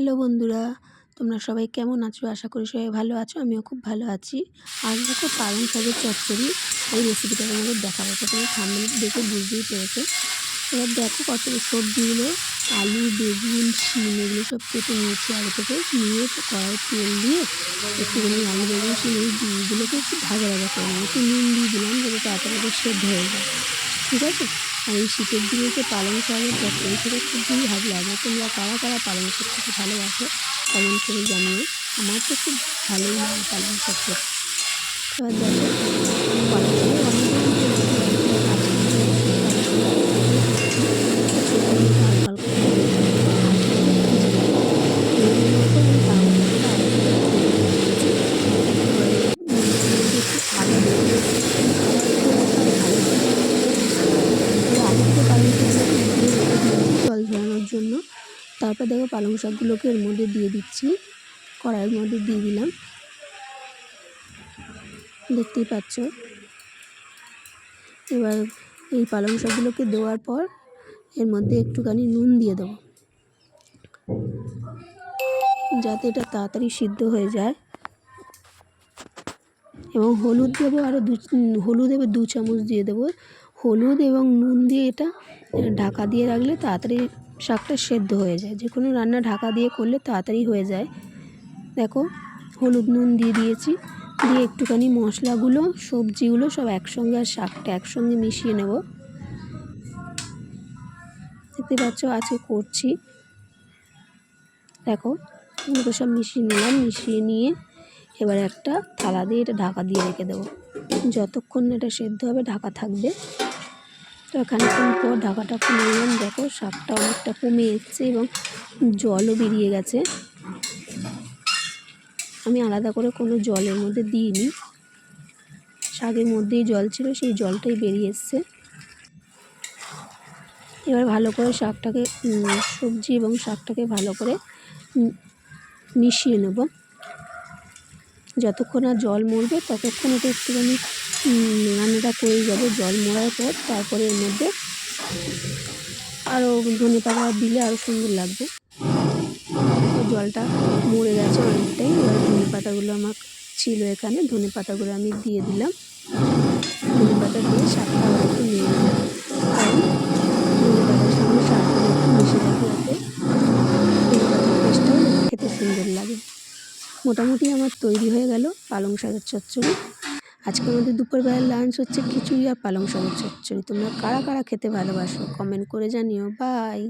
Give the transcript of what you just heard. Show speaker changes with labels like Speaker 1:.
Speaker 1: Hello বন্ধুরা, তোমরা সবাই কেমন আছো? আশা করি সবাই ভালো আছো, আমিও খুব ভালো আছি। আজ দেখো পালং শাকের চচ্চড়ি, এই রেসিপিটা তোমাদের দেখাবো। প্রথমে সামনে দেখে বুঝতেই পেরেছ। এবার দেখো কত সবজিগুলো আলু, বেগুন, শিম, এগুলো সব কেটে নিয়েছি আগে থেকে। নিয়ে কড়াই তেল দিয়ে একটুখানি আলু, বেগুন, শিম, এই ডিমগুলোকে একটু ভাজা ভাজা করে একটু নুন দিয়ে দিলাম, যাতে তাড়াতাড়ি সেদ্ধ হয়ে যায়। ঠিক আছে? আর এই শীতের দিনে পালং শাকের চচ্চড়ি সেটা খুবই ভালো লাগে তোমরা কারা কারা পালং শাক খেতে ভালোবাসো? পালন করে জানিয়ে আমার তো খুব ভালোই লাগে পালং শাক এবার দেখো। তারপর দেখো পালং শাকগুলোকে এর মধ্যে দিয়ে দিচ্ছি। কড়াইয়ের মধ্যে দিয়ে দিলাম। দেখতেই পাচ্ছ? এবার এই পালং শাকগুলোকে দেওয়ার পর এর মধ্যে একটুখানি নুন দিয়ে দেবো। যাতে এটা তাড়াতাড়ি সিদ্ধ হয়ে যায়। এবং হলুদ দেবো আরও দু, হলুদ এবার দু চামচ দিয়ে দেবো। হলুদ এবং নুন দিয়ে এটা ঢাকা দিয়ে রাখলে তাড়াতাড়ি শাকটা সেদ্ধ হয়ে যায়। যে কোনো রান্না ঢাকা দিয়ে করলে তাড়াতাড়ি হয়ে যায়। দেখো, হলুদ নুন দিয়ে দিয়েছি। দিয়ে একটুখানি মশলাগুলো, সবজিগুলো সব একসঙ্গে আর শাকটা একসঙ্গে মিশিয়ে নেব। দেখতে পাচ্ছ, আজকে করছি। দেখো এগুলো সব মিশিয়ে নিলাম। মিশিয়ে নিয়ে এবার একটা থালা দিয়ে এটা ঢাকা দিয়ে রেখে দেবো। যতক্ষণ এটা সেদ্ধ হবে, ঢাকা থাকবে। তো খানিক্ষণ পর ঢাকাটা খুলে নিলাম দেখো শাকটা অনেকটা কমে এসছে এবং জলও বেরিয়ে গেছে। আমি আলাদা করে কোনো জলের মধ্যে দিইনি। শাকের মধ্যেই জল ছিল, সেই জলটাই বেরিয়ে এসছে। এবার ভালো করে শাকটাকে সবজি এবং শাকটাকে ভালো করে মিশিয়ে নেব। যতক্ষণ আর জল মরবে, ততক্ষণ এটা একটুখানি রান্নাটা করে যাবে, জল মরার পর, তারপরে এর মধ্যে আরও ধনে পাতা দিলে আরও সুন্দর লাগবে। জলটা মরে গেছে অনেকটাই, এবার ধনে পাতাগুলো আমার ছিল এখানে, ধনে পাতাগুলো আমি দিয়ে দিলাম। ধনে পাতা দিয়ে শাকটা একটু নিয়ে নিলাম। ধনে পাতার সঙ্গে শাকগুলো একটু মিশে যাতে ধনে পাতার খেতে সুন্দর লাগে। মোটামুটি আমার তৈরি হয়ে গেল পালং শাকের চচ্চড়ি। আজকে আমাদের দুপুরবেলার লাঞ্চ হচ্ছে খিচুড়ি আর পালং শাকের চচ্চড়ি তোমরা কারা কারা খেতে ভালোবাসো? কমেন্ট করে জানিও। বাই